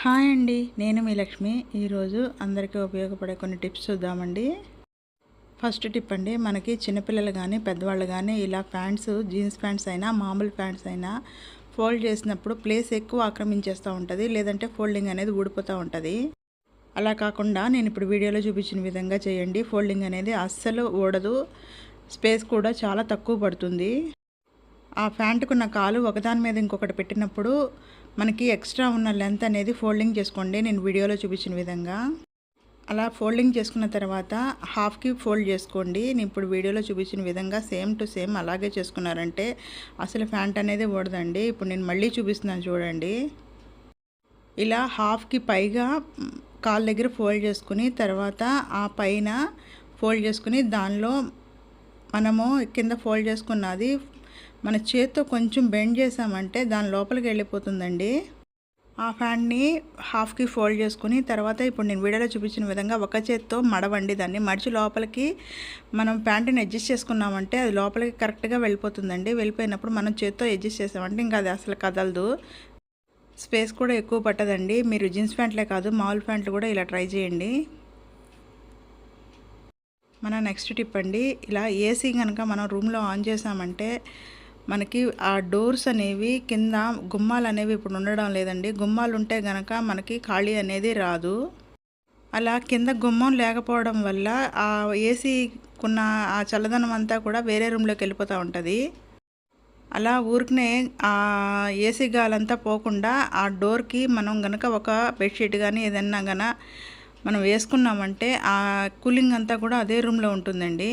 Hi అండి నేను మీ లక్ష్మి. ఈరోజు అందరికీ ఉపయోగపడే కొన్ని టిప్స్ చూద్దామండి. ఫస్ట్ టిప్ అండి మనకి చిన్నపిల్లలు కానీ పెద్దవాళ్ళు కానీ ఇలా ప్యాంట్స్ జీన్స్ ప్యాంట్స్ అయినా మామూలు ప్యాంట్స్ అయినా ఫోల్డ్ చేసినప్పుడు ప్లేస్ ఎక్కువ ఆక్రమించేస్తూ ఉంటుంది లేదంటే ఫోల్డింగ్ అనేది ఊడిపోతూ ఉంటుంది. అలా కాకుండా నేను ఇప్పుడు వీడియోలో చూపించిన విధంగా చేయండి ఫోల్డింగ్ అనేది అస్సలు ఊడదు స్పేస్ కూడా చాలా తక్కువ పడుతుంది. ఆ ప్యాంటుకున్న కాలు ఒకదాని మీద ఇంకొకటి పెట్టినప్పుడు మనకి ఎక్స్ట్రా ఉన్న లెంత్ అనేది ఫోల్డింగ్ చేసుకోండి. నేను వీడియోలో చూపించిన విధంగా. అలా ఫోల్డింగ్ చేసుకున్న తర్వాత హాఫ్కి ఫోల్డ్ చేసుకోండి. నేను ఇప్పుడు వీడియోలో చూపించిన విధంగా సేమ్ టు సేమ్ అలాగే చేసుకున్నారంటే అసలు ప్యాంట్ అనేది ఓడదండి ఇప్పుడు నేను మళ్ళీ చూపిస్తున్నాను చూడండి. ఇలా హాఫ్కి పైగా కాళ్ళ దగ్గర ఫోల్డ్ చేసుకుని తర్వాత ఆ పైన ఫోల్డ్ చేసుకుని దానిలో మనము కింద ఫోల్డ్ చేసుకున్నది మన చేత్తో కొంచెం బెండ్ చేసామంటే దాని లోపలికి వెళ్ళిపోతుందండి. ఆ ఫ్యాన్ని హాఫ్కి ఫోల్డ్ చేసుకుని తర్వాత ఇప్పుడు నేను వీడియోలో చూపించిన విధంగా ఒక చేత్తో మడవండి దాన్ని. మడిచి లోపలికి మనం ప్యాంటుని అడ్జస్ట్ చేసుకున్నామంటే అది లోపలికి కరెక్ట్గా వెళ్ళిపోతుందండి. వెళ్ళిపోయినప్పుడు మనం చేత్తో అడ్జస్ట్ చేసామంటే ఇంకా అది అసలు కదలదు. స్పేస్ కూడా ఎక్కువ పట్టదండి. మీరు జీన్స్ ప్యాంట్లే కాదు మామూలు ప్యాంట్లు కూడా ఇలా ట్రై చేయండి. మన నెక్స్ట్ టిప్ అండి. ఇలా ఏసీ కనుక మనం రూమ్లో ఆన్ చేసామంటే మనకి ఆ డోర్స్ అనేవి కింద గుమ్మాలు అనేవి ఇప్పుడు ఉండడం లేదండి. గుమ్మాలు ఉంటే గనక మనకి ఖాళీ అనేది రాదు. అలా కింద గుమ్మం లేకపోవడం వల్ల ఆ ఏసీకున్న ఆ చల్లదనం అంతా కూడా వేరే రూమ్లోకి వెళ్ళిపోతూ ఉంటుంది. అలా ఊరికనే ఆ ఏసీ గాలంతా పోకుండా ఆ డోర్కి మనం గనక ఒక బెడ్షీట్ కానీ ఏదన్నా గన మనం వేసుకున్నామంటే ఆ కూలింగ్ అంతా కూడా అదే రూమ్లో ఉంటుందండి.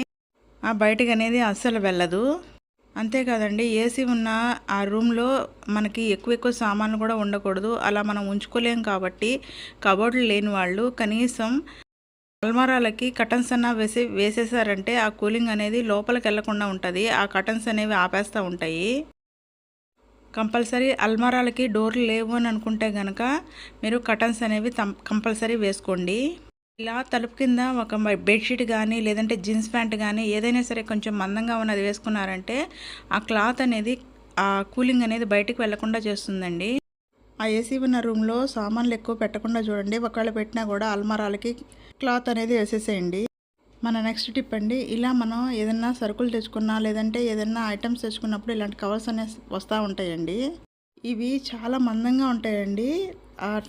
ఆ బయటకు అనేది అస్సలు వెళ్ళదు. అంతేకాదండి ఏసీ ఉన్న ఆ రూమ్లో మనకి ఎక్కువ ఎక్కువ సామాన్లు కూడా ఉండకూడదు. అలా మనం ఉంచుకోలేం కాబట్టి కబోర్డులు లేని వాళ్ళు కనీసం అల్మారాలకి కటన్స్ అన్న వేసి వేసేసారంటే ఆ కూలింగ్ అనేది లోపలికి వెళ్ళకుండా ఉంటుంది. ఆ కటన్స్ అనేవి ఆపేస్తూ ఉంటాయి. కంపల్సరీ అల్మారాలకి డోర్లు లేవు అని అనుకుంటే కనుక మీరు కటన్స్ అనేవి కంపల్సరీ వేసుకోండి. ఇలా తలుపు కింద ఒక బెడ్షీట్ కానీ లేదంటే జీన్స్ ప్యాంట్ కానీ ఏదైనా సరే కొంచెం మందంగా ఉన్నది వేసుకున్నారంటే ఆ క్లాత్ అనేది ఆ కూలింగ్ అనేది బయటికి వెళ్ళకుండా చేస్తుందండి. ఆ ఏసీ ఉన్న రూమ్లో సామాన్లు ఎక్కువ పెట్టకుండా చూడండి. ఒకవేళ పెట్టినా కూడా అల్మారాలకి క్లాత్ అనేది వేసేసేయండి. మన నెక్స్ట్ టిప్ అండి. ఇలా మనం ఏదైనా సరుకులు తెచ్చుకున్నా లేదంటే ఏదైనా ఐటమ్స్ తెచ్చుకున్నప్పుడు ఇలాంటి కవర్స్ అనేవి వస్తూ ఉంటాయండి. ఇవి చాలా మందంగా ఉంటాయండి.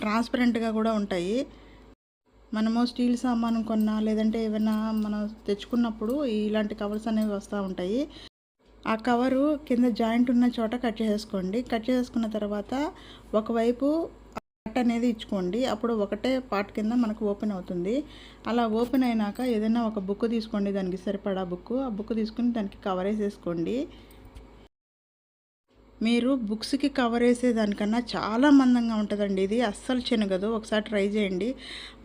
ట్రాన్స్పరెంట్గా కూడా ఉంటాయి. మనము స్టీల్ సామాను కొన్నా లేదంటే ఏమైనా మనం తెచ్చుకున్నప్పుడు ఇలాంటి కవర్స్ అనేవి వస్తూ ఉంటాయి. ఆ కవరు కింద జాయింట్ ఉన్న చోట కట్ చేసుకోండి. కట్ చేసుకున్న తర్వాత ఒకవైపు కట్ అనేది ఇచ్చుకోండి. అప్పుడు ఒకటే పార్ట్ కింద మనకు ఓపెన్ అవుతుంది. అలా ఓపెన్ అయినాక ఏదైనా ఒక బుక్ తీసుకోండి. దానికి సరిపడా బుక్ ఆ బుక్ తీసుకుని దానికి కవర్ వేసేసుకోండి. మీరు బుక్స్కి కవర్ వేసేదానికన్నా చాలా మందంగా ఉంటుందండి. ఇది అస్సలు చినగదు. ఒకసారి ట్రై చేయండి.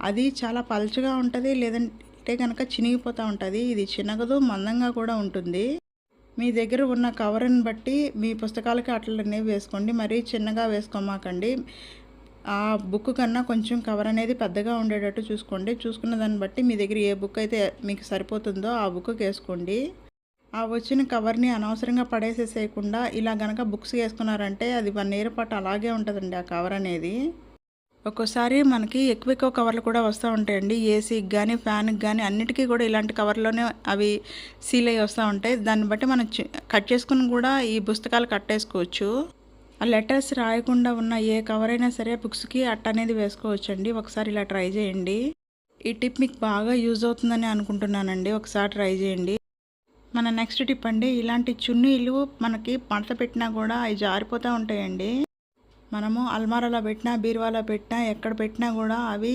అది చాలా పలచగా ఉంటుంది లేదంటే కనుక చినిగిపోతూ ఉంటుంది. ఇది చినగదు మందంగా కూడా ఉంటుంది. మీ దగ్గర ఉన్న కవర్ని బట్టి మీ పుస్తకాలకి అట్లనే వేసుకోండి. మరీ చిన్నగా వేసుకోమాకండి. ఆ బుక్ కన్నా కొంచెం కవర్ అనేది పెద్దగా ఉండేటట్టు చూసుకోండి. చూసుకున్న దాన్ని బట్టి మీ దగ్గర ఏ బుక్ అయితే మీకు సరిపోతుందో ఆ బుక్కి వేసుకోండి. ఆ వచ్చిన కవర్ని అనవసరంగా పడేసేసేయకుండా ఇలా గనక బుక్స్ వేసుకున్నారంటే అది వన్ ఇయర్ పాటు అలాగే ఉంటుందండి ఆ కవర్ అనేది. ఒక్కోసారి మనకి ఎక్కువ ఎక్కువ కవర్లు కూడా వస్తూ ఉంటాయండి. ఏసీకి కానీ ఫ్యాన్కి కానీ అన్నిటికీ కూడా ఇలాంటి కవర్లోనే అవి సీల్ అయ్యి వస్తూ ఉంటాయి. దాన్ని బట్టి మనం కట్ చేసుకుని కూడా ఈ పుస్తకాలు కట్టేసుకోవచ్చు. ఆ లెటర్స్ రాయకుండా ఉన్న ఏ కవర్ అయినా సరే బుక్స్కి అట్ట అనేది వేసుకోవచ్చండి. ఒకసారి ఇలా ట్రై చేయండి. ఈ టిప్ మీకు బాగా యూజ్ అవుతుందని అనుకుంటున్నానండి. ఒకసారి ట్రై చేయండి. మన నెక్స్ట్ టిప్ అండి ఇలాంటి చున్నీలు మనకి మడత పెట్టినా కూడా అవి జారిపోతూ ఉంటాయండి. మనము అల్మారాలో పెట్టినా బీరువాలో పెట్టినా ఎక్కడ పెట్టినా కూడా అవి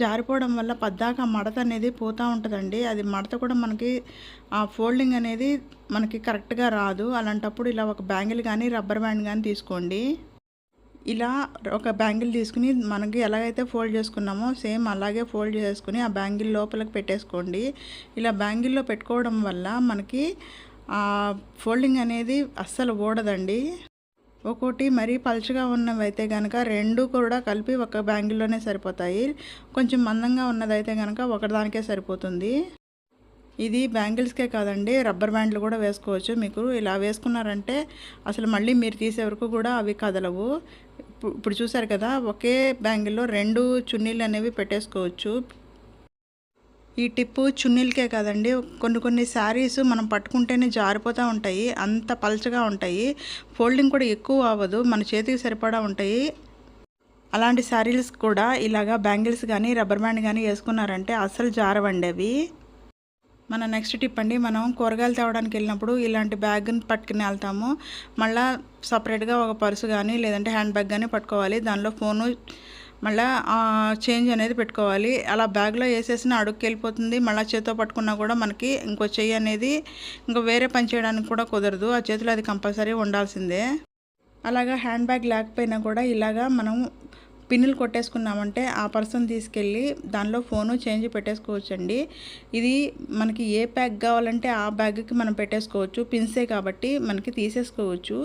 జారిపోవడం వల్ల పద్దాక మడత అనేది పోతూ ఉంటుందండి. అది మడత కూడా మనకి ఆ ఫోల్డింగ్ అనేది మనకి కరెక్ట్గా రాదు. అలాంటప్పుడు ఇలా ఒక బ్యాంగిల్ కానీ రబ్బర్ బ్యాండ్ కానీ తీసుకోండి. ఇలా ఒక బ్యాంగిల్ తీసుకుని మనకి ఎలాగైతే ఫోల్డ్ చేసుకున్నామో సేమ్ అలాగే ఫోల్డ్ చేసుకుని ఆ బ్యాంగిల్ లోపలికి పెట్టేసుకోండి. ఇలా బ్యాంగిల్లో పెట్టుకోవడం వల్ల మనకి ఫోల్డింగ్ అనేది అస్సలు ఓడదండి ఒకటి మరీ పలుచగా ఉన్నవైతే కనుక రెండు కూడా కలిపి ఒక బ్యాంగిల్లోనే సరిపోతాయి. కొంచెం మందంగా ఉన్నదైతే కనుక ఒకదానికే సరిపోతుంది. ఇది బ్యాంగిల్స్కే కాదండి రబ్బర్ బ్యాండ్లు కూడా వేసుకోవచ్చు మీకు. ఇలా వేసుకున్నారంటే అసలు మళ్ళీ మీరు తీసే వరకు కూడా అవి కదలవు. ఇప్పుడు చూసారు కదా ఒకే బ్యాంగిల్లో రెండు చున్నీలు అనేవి పెట్టేసుకోవచ్చు. ఈ టిప్పు చున్నీలకే కాదండి కొన్ని కొన్ని శారీస్ మనం పట్టుకుంటేనే జారిపోతూ ఉంటాయి అంత పలచగా ఉంటాయి. ఫోల్డింగ్ కూడా ఎక్కువ అవ్వదు మన చేతికి సరిపడా ఉంటాయి. అలాంటి శారీస్ కూడా ఇలాగా బ్యాంగిల్స్ కానీ రబ్బర్ బ్యాండ్ కానీ వేసుకున్నారంటే అస్సలు జారవండి అవి. మన నెక్స్ట్ టిప్ అండి మనం కూరగాయలు తేవడానికి వెళ్ళినప్పుడు ఇలాంటి బ్యాగ్ని పట్టుకుని వెళ్తాము. మళ్ళీ సపరేట్గా ఒక పర్సు కానీ లేదంటే హ్యాండ్ బ్యాగ్ కానీ పట్టుకోవాలి. దానిలో ఫోను మళ్ళీ చేంజ్ అనేది పెట్టుకోవాలి. అలా బ్యాగ్లో వేసేసిన అడుగుకి వెళ్ళిపోతుంది. మళ్ళీ చేతితో పట్టుకున్నా కూడా మనకి ఇంకో చెయ్యి అనేది ఇంకో వేరే పని చేయడానికి కూడా కుదరదు. ఆ చేతిలో అది కంపల్సరీ ఉండాల్సిందే. అలాగా హ్యాండ్ బ్యాగ్ లేకపోయినా కూడా ఇలాగా మనం పిన్నులు కొట్టేసుకున్నామంటే ఆ పర్సన్ తీసుకెళ్ళి దానిలో ఫోను చేంజ్ పెట్టేసుకోవచ్చండి. ఇది మనకి ఏ బ్యాగ్ కావాలంటే ఆ బ్యాగ్కి మనం పెట్టేసుకోవచ్చు. పిన్సే కాబట్టి మనకి తీసేసుకోవచ్చు.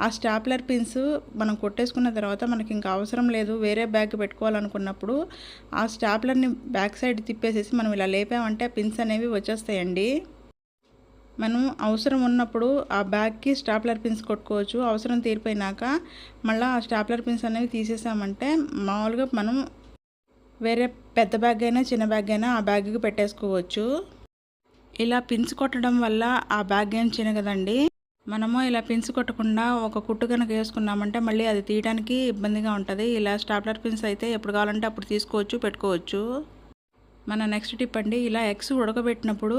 ఆ స్టాప్లర్ పిన్స్ మనం కొట్టేసుకున్న తర్వాత మనకి ఇంకా అవసరం లేదు. వేరే బ్యాగ్ పెట్టుకోవాలనుకున్నప్పుడు ఆ స్టాప్లర్ని బ్యాక్ సైడ్ తిప్పేసేసి మనం ఇలా లేపామంటే పిన్స్ అనేవి వచ్చేస్తాయండి. మనం అవసరం ఉన్నప్పుడు ఆ బ్యాగ్కి స్టాప్లర్ పిన్స్ కొట్టుకోవచ్చు. అవసరం తీరిపోయినాక మళ్ళీ ఆ స్టాప్లర్ పిన్స్ అనేవి తీసేసామంటే మామూలుగా మనం వేరే పెద్ద బ్యాగ్ అయినా చిన్న బ్యాగ్ అయినా ఆ బ్యాగ్కి పెట్టేసుకోవచ్చు. ఇలా పిన్స్ కొట్టడం వల్ల ఆ బ్యాగ్ ఏం చినగదండి మనము ఇలా పిన్స్ కొట్టకుండా ఒక కుట్టు కనుక వేసుకున్నామంటే మళ్ళీ అది తీయడానికి ఇబ్బందిగా ఉంటుంది. ఇలా స్టాప్లర్ పిన్స్ అయితే ఎప్పుడు కావాలంటే అప్పుడు తీసుకోవచ్చు పెట్టుకోవచ్చు. మన నెక్స్ట్ టిప్ అండి ఇలా ఎగ్స్ ఉడకబెట్టినప్పుడు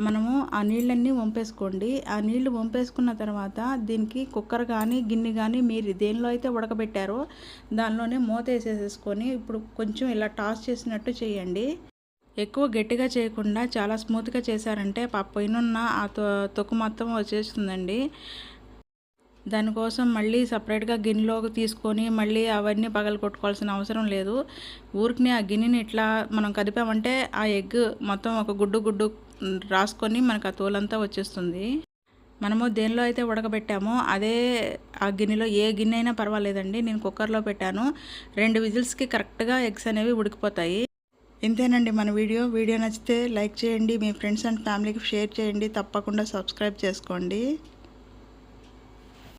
మనము ఆ నీళ్ళన్నీ వంపేసుకోండి. ఆ నీళ్ళు వంపేసుకున్న తర్వాత దీనికి కుక్కర్ కానీ గిన్నె కానీ మీరు దేనిలో అయితే ఉడకబెట్టారో దానిలోనే మూత వేసేసేసుకొని ఇప్పుడు కొంచెం ఇలా టాస్ చేసినట్టు చేయండి. ఎక్కువ గట్టిగా చేయకుండా చాలా స్మూత్గా చేశారంటే ఆ పైన ఆ తొ- తొక్కు మొత్తం వచ్చేస్తుందండి. దానికోసం మళ్ళీ సపరేట్గా గిన్నెలోకి తీసుకొని మళ్ళీ అవన్నీ పగలు కొట్టుకోవాల్సిన అవసరం లేదు. ఊరికి ఆ గిన్నెని ఇట్లా మనం కదిపామంటే ఆ ఎగ్ మొత్తం ఒక గుడ్డు గుడ్డు రాసుకొని మనకు ఆ తోలంతా వచ్చేస్తుంది. మనము దేనిలో అయితే ఉడకబెట్టామో అదే ఆ గిన్నెలో ఏ గిన్నె అయినా పర్వాలేదండి. నేను కుక్కర్లో పెట్టాను. రెండు విజిల్స్కి కరెక్ట్గా ఎగ్స్ అనేవి ఉడికిపోతాయి. ఇంతేనండి మన వీడియో. వీడియో నచ్చితే లైక్ చేయండి. మీ ఫ్రెండ్స్ అండ్ ఫ్యామిలీకి షేర్ చేయండి. తప్పకుండా సబ్స్క్రైబ్ చేసుకోండి.